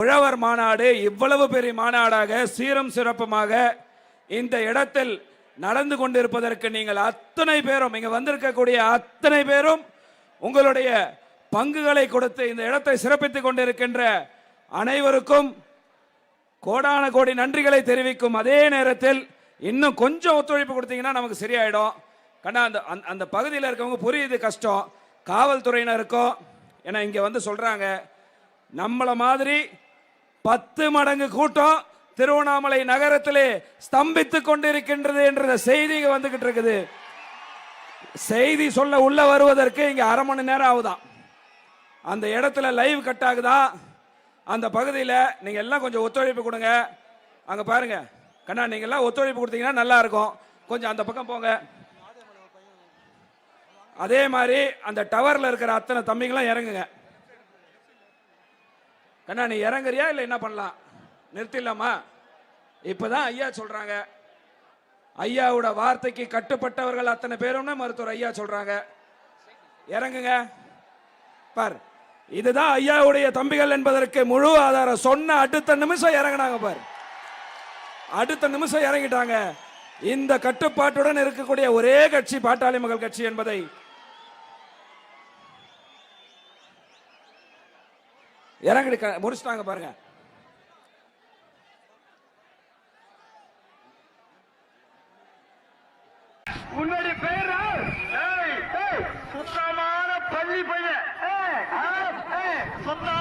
உழவர் மாநாடு இவ்வளவு பெரிய மாநாடாக சீரம் சிறப்புமாக இந்த இடத்தில் நடந்து கொண்டிருப்பதற்கு நீங்கள் அத்தனை பேரும் இங்கே வந்திருக்கக்கூடிய அத்தனை பேரும் உங்களுடைய பங்குகளை கொடுத்து இந்த இடத்தை சிறப்பித்துக் கொண்டிருக்கின்ற அனைவருக்கும் கோடான கோடி நன்றிகளை தெரிவிக்கும் அதே நேரத்தில் இன்னும் கொஞ்சம் ஒத்துழைப்பு கொடுத்தீங்கன்னா நமக்கு சரியாயிடும். கண்ணா அந்த அந்த- அந்த பகுதியில் இருக்கவங்க புரியுது கஷ்டம். காவல்துறையினருக்கும் ஏன்னா இங்கே வந்து சொல்கிறாங்க நம்மளை மாதிரி பத்து மடங்கு கூட்டம் திருவண்ணாமலை நகரத்திலே ஸ்தம்பித்துக் கொண்டிருக்கின்றது என்ற செய்தி வந்துகிட்டு இருக்குது. செய்தி சொல்ல உள்ள வருவதற்கு இங்க அரை மணி நேரம் ஆகுதான். அந்த இடத்துல லைவ் கட் ஆகுதா? அந்த பகுதியில் நீங்க எல்லாம் கொஞ்சம் ஒத்துழைப்பு கொடுங்க. அங்க பாருங்க. கண்ணா நீங்க எல்லாம் ஒத்துழைப்பு கொடுத்தீங்கன்னா நல்லா இருக்கும். கொஞ்சம் அந்த பக்கம் போங்க. அதே மாதிரி அந்த டவர்ல இருக்கிற அத்தனை தம்பிங்களும் இறங்குங்க. என்ன நீ இறங்குறியா இல்லை என்ன பண்ணலாம்? நிறுத்திடலாமா? இப்போதான் ஐயா சொல்றாங்க. ஐயாவோட வார்த்தைக்கு கட்டுப்பட்டவர்கள் அத்தனை பேரும்னு மருத்துவர் ஐயா சொல்றாங்க. இறங்குங்க. பார் இதுதான் ஐயாவுடைய தம்பிகள் என்பதற்கு முழு ஆதாரம். சொன்ன அடுத்த நிமிஷம் இறங்குனாங்க பார். அடுத்த நிமிஷம் இறங்கிட்டாங்க. இந்த கட்டுப்பாட்டுடன் இருக்கக்கூடிய ஒரே கட்சி பாட்டாளி மகள் கட்சி என்பதை இறங்கடி முடிச்சிட்டாங்க பாருங்க. உன்னுடைய பேர்? சுத்தமான பள்ளி பையன். சுத்தமான பள்ளி